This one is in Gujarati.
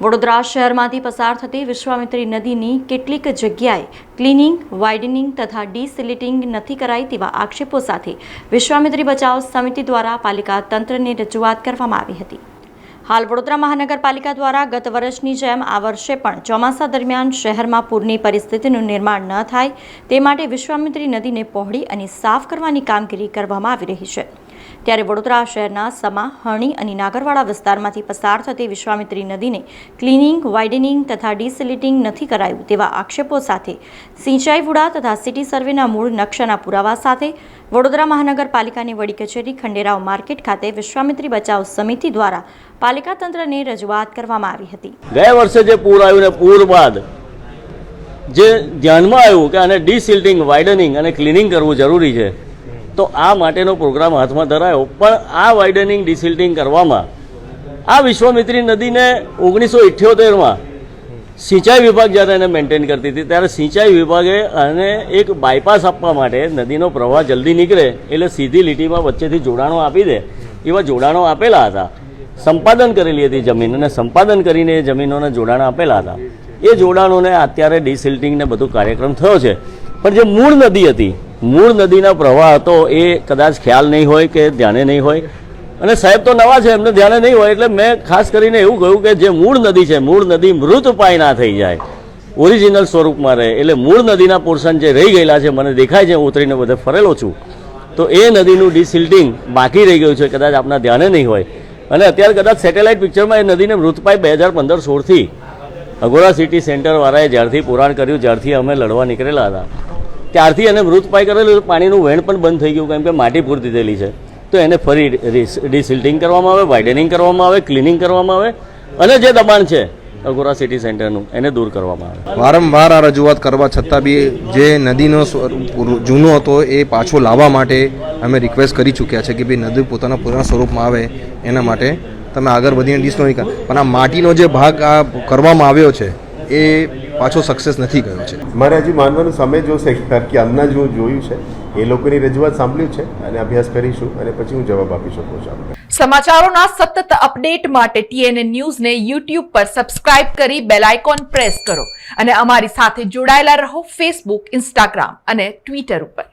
વડોદરા શહેરમાંથી પસાર થતી વિશ્વામિત્રી નદીની કેટલીક જગ્યાએ ક્લિનિંગ, વાઇડનિંગ તથા ડીસિલિટિંગ નથી કરાઈ તેવા આક્ષેપો સાથે વિશ્વામિત્રી બચાવ સમિતિ દ્વારા પાલિકા તંત્રને રજૂઆત કરવામાં આવી હતી. હાલ વડોદરા મહાનગરપાલિકા દ્વારા ગત વર્ષની જેમ આ વર્ષે પણ ચોમાસા દરમિયાન શહેરમાં પૂરની પરિસ્થિતિનું નિર્માણ ન થાય તે માટે વિશ્વામિત્રી નદીને પહોળી અને સાફ કરવાની કામગીરી કરવામાં આવી રહી છે. ત્યારે વડોદરા શહેરના સમા, હણી અને નાગરવાડા વિસ્તારમાંથી પસાર થતી વિશ્વામિત્રી નદીને ક્લિનિંગ, વાઇડનિંગ તથા ડિસિલિટિંગ નથી કરાયું તેવા આક્ષેપો સાથે સિંચાઈ વુડા તથા સિટી સર્વેના મૂળ નકશાના પુરાવા સાથે વડોદરા મહાનગરપાલિકાની વડી કચેરી ખંડેરાવ માર્કેટ ખાતે વિશ્વામિત્રી બચાવ સમિતિ દ્વારા પાલિકા તંત્રને રજૂઆત કરવામાં આવી હતી. ગયા વર્ષે જે પૂર આવ્યું ને પૂર બાદ જે ધ્યાનમાં આવ્યું કે આને ડિસિલ્ટિંગ, વાઇડનિંગ અને ક્લિનિંગ કરવું જરૂરી છે તો આ માટેનો પ્રોગ્રામ હાથમાં ધરાયો. પણ આ વાઇડનિંગ ડિસિલ્ટિંગ કરવામાં આ વિશ્વામિત્રી નદીને ઓગણીસો ઇઠ્યોતેરમાં સિંચાઈ વિભાગ જ્યારે એને મેન્ટેન કરતી હતી, ત્યારે સિંચાઈ વિભાગે અને એક બાયપાસ આપવા માટે નદીનો પ્રવાહ જલ્દી નીકળે એટલે સીધી લીટીમાં વચ્ચેથી જોડાણો આપી દે. એવા જોડાણો આપેલા હતા. સંપાદન કરેલી હતી જમીન અને સંપાદન કરીને એ જમીનોને જોડાણ આપેલા હતા. એ જોડાણોને અત્યારે ડિસિલ્ટિંગને બધું કાર્યક્રમ થયો છે. પણ જે મૂળ નદી હતી મૂળ નદીના પ્રવાહ હતો એ કદાચ ખ્યાલ નહીં હોય કે ધ્યાને નહીં હોય. અને સાહેબ તો નવા છે, એમને ધ્યાને નહીં હોય, એટલે મેં ખાસ કરીને એવું કહ્યું કે જે મૂળ નદી છે, મૂળ નદી મૃત પાય ના થઈ જાય. ઓરિજિનલ સ્વરૂપમાં રહે, એટલે મૂળ નદીના પોર્શન જે રહી ગયેલા છે, મને દેખાય છે, હું ઉતરીને બધે ફરેલો છું. તો એ નદીનું ડિસિલ્ટિંગ બાકી રહી ગયું છે, કદાચ આપના ધ્યાને નહીં હોય. અને અત્યારે કદાચ સેટેલાઇટ પિક્ચરમાં એ નદીને મૃતપાય બે હજાર પંદર સોળથી અગોરા સિટી સેન્ટરવાળાએ જ્યારથી પુરાણ કર્યું, જ્યારથી અમે લડવા નીકળેલા હતા. ત્યારથી એને મૃતપાય કરેલું પાણીનું વહેણ પણ બંધ થઈ ગયું, કેમ કે માટી પૂરતી થયેલી છે. તો એને ફરી ડિસિલ્ટિંગ કરવામાં આવે, વાઇડનિંગ કરવામાં આવે, ક્લિનિંગ કરવામાં આવે અને જે દબાણ છે અગોરા સિટી સેન્ટરનું, એને દૂર કરવામાં આવે. વારંવાર આ રજૂઆત કરવા છતાં બી જે નદીનો સ્વરૂપ જૂનો હતો, એ પાછો લાવવા માટે અમે રિક્વેસ્ટ કરી ચૂક્યા છે કે ભાઈ નદી પોતાના પૂર્ણ સ્વરૂપમાં આવે, એના માટે. તમે આગળ વધીને ડિસ્નો નહીં પણ આ માટીનો જે ભાગ આ કરવામાં આવ્યો છે એ પાછો સક્સેસ નથી ગયો છે. મારે હજી માનવાનો સમય જોશે કારણ કે અમને જો જોયું છે. એ લોકોની રજૂઆત સાંભળ્યું છે અને અભ્યાસ કરીશું અને પછી હું જવાબ આપી શકું છું સમાચારોના સતત અપડેટ માટે ટીએનએ ન્યૂઝને યુટ્યુબ પર સબસ્ક્રાઇબ કરી બેલ આઇકોન પ્રેસ કરો અને અમારી સાથે જોડાયેલા રહો ફેસબુક ઇન્સ્ટાગ્રામ અને ટ્વિટર ઉપર.